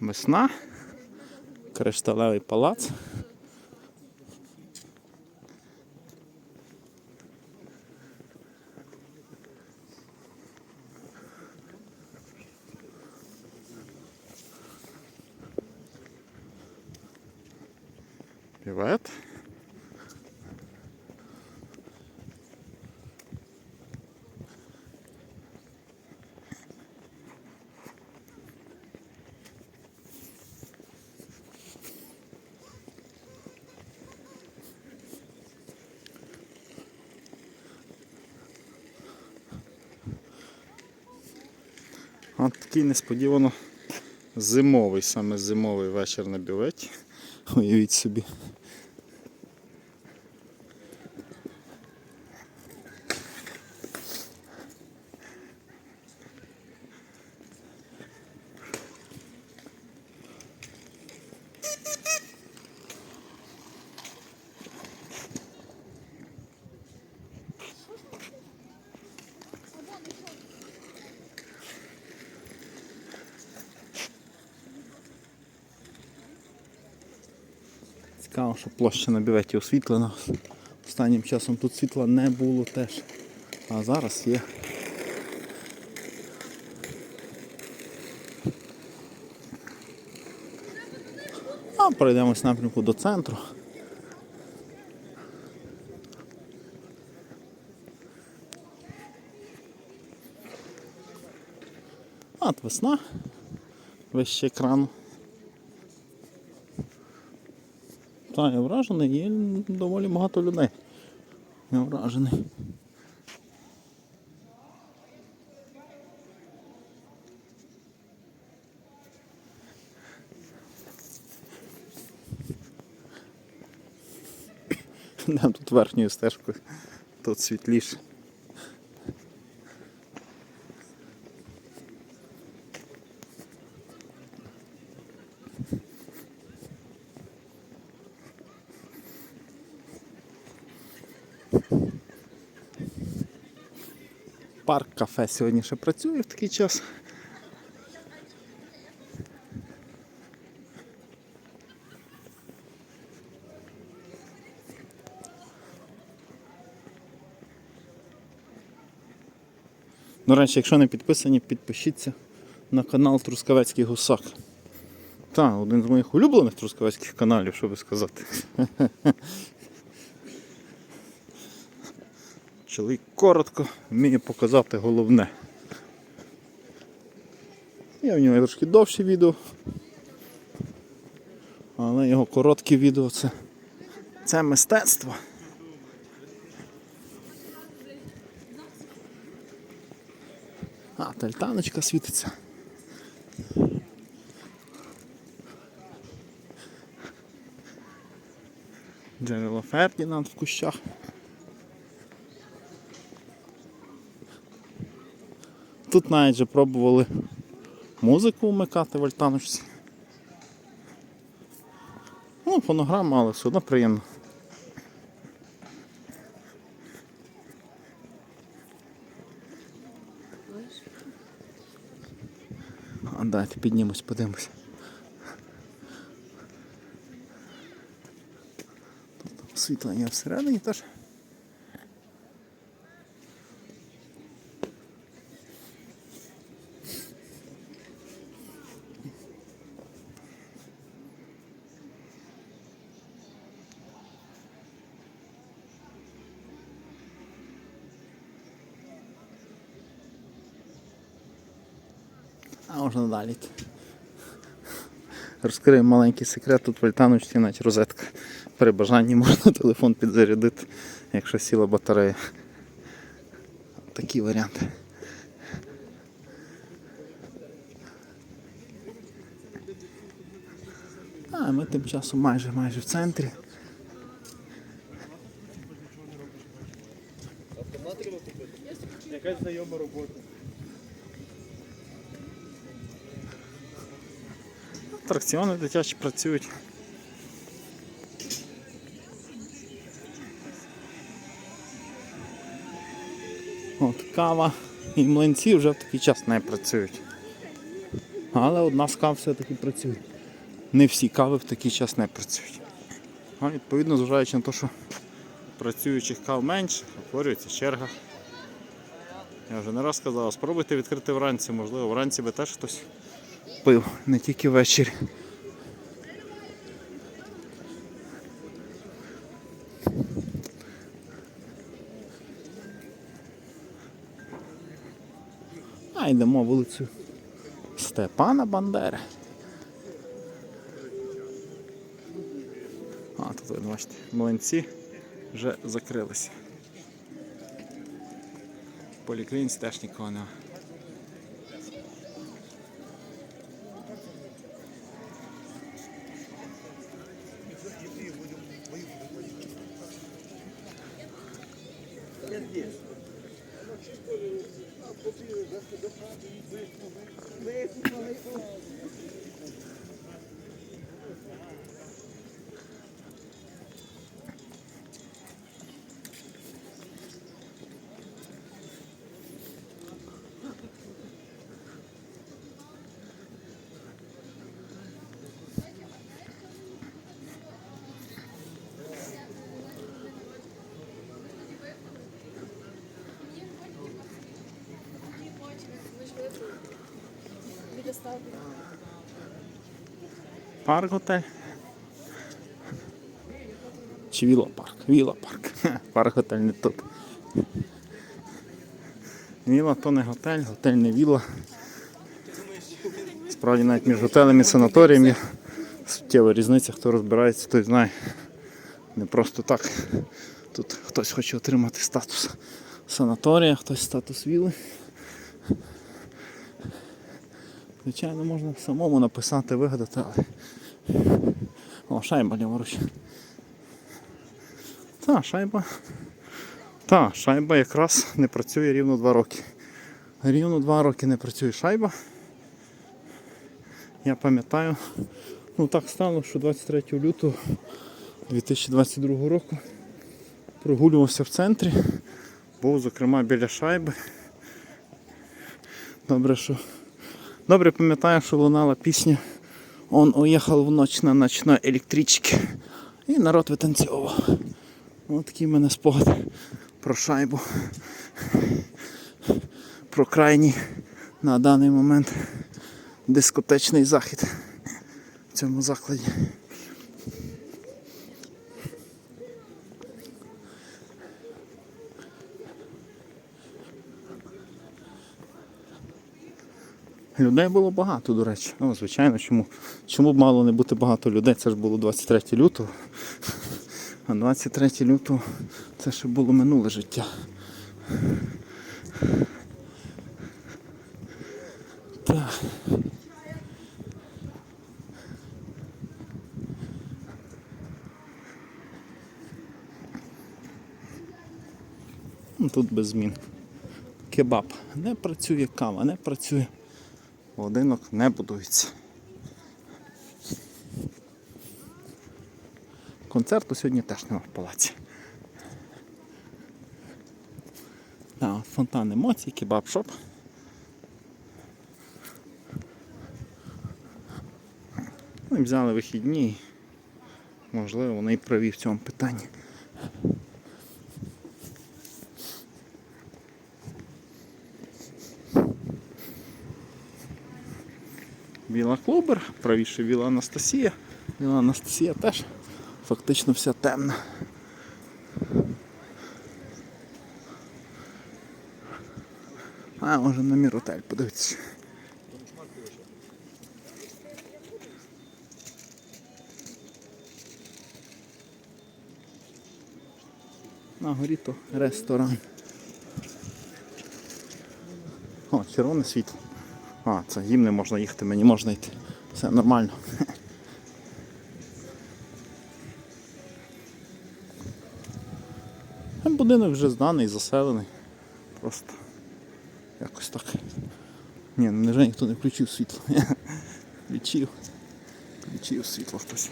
Весна. Кришталевий палац. Привет. От такий несподівано зимовий, саме зимовий вечір на бюветі. Уявіть собі. Цікаво, що площа на бюветі освітлена. Останнім часом тут світла не було теж. А зараз є. А пройдемось напрямку до центру. От весна. Вище екрану. Та, вражений, є доволі багато людей. Я вражений. Тут верхньою стежкою, тут світліше. Парк кафе сьогодні ще працює в такий час. До речі, якщо не підписані, підпишіться на канал Трускавецький Гусак. Так, один з моїх улюблених трускавецьких каналів, що би сказати. Чоловік коротко вміє показати головне. Є в нього трошки довші відео. Але його короткі відео це, це мистецтво. А, тальтаночка світиться. Джерело Фердінанд в кущах. Тут навіть вже пробували музику вмикати в альтаночці. Ну, фонограма, але все одно приємно. А давайте піднімось, подивимось. Тут освітлення всередині теж. А можна далі. Розкрию маленький секрет, тут в альтаночці навіть розетка. При бажанні можна телефон підзарядити, якщо сіла батарея. Такі варіанти. А ми тим часом майже майже в центрі. Якась знайома робота. Атракціони дитячі працюють. От кава і млинці вже в такий час не працюють. Але одна з кав все-таки працює. Не всі кави в такий час не працюють. А відповідно, зважаючи на те, що працюючих кав менше, утворюється черга. Я вже не раз казав, спробуйте відкрити вранці, можливо, вранці би теж хтось пив, не тільки ввечері. А йдемо вулицею Степана Бандери. А, тут ви бачите, млинці вже закрилися. В Поліклініці теж нікого немає. I'm not sure if you're just doing it, Парк готель. Чи віла парк? Віла парк. Парк готель не тут. Віла то не готель, готель не віла. Справді навіть між готелем і санаторієм є суттєва різниця, хто розбирається, той знає. Не просто так. Тут хтось хоче отримати статус санаторія, хтось статус віли. Звичайно, можна самому написати, вигадати, але. О, шайба ліворуч. Та, шайба. Та, шайба якраз не працює рівно 2 роки. Рівно 2 роки не працює шайба. Я пам'ятаю, ну так стало, що 23 лютого 2022 року прогулювався в центрі, був, зокрема, біля шайби. Добре, що Добре пам'ятаю, що лунала пісня Он уїхав в ніч на ночной електричці. І народ витанцьовував. Ось такий в мене спогад про шайбу. Про крайній на даний момент дискотечний захід в цьому закладі. Людей було багато, до речі. Ну, звичайно, чому, чому б мало не бути багато людей? Це ж було 23 лютого. А 23 лютого це ще було минуле життя. Так. Тут без змін. Кебаб. Не працює кава, не працює. Будинок не будується. Концерту сьогодні теж нема в палаці. Так, фонтан емоцій, кебаб-шоп. Ну, і взяли вихідні. Можливо, вони і праві в цьому питанні. Віла Клубер, правіше Віла Анастасія. Віла Анастасія теж фактично вся темна. А, може на Міротель подивитися. На горі то ресторан. О, червоне світло. А, це їм не можна їхати, мені можна йти. Все нормально. Будинок вже зданий, заселений. Просто якось так. Ні, ну невже ніхто не включив світло. Включив. Включив світло хтось.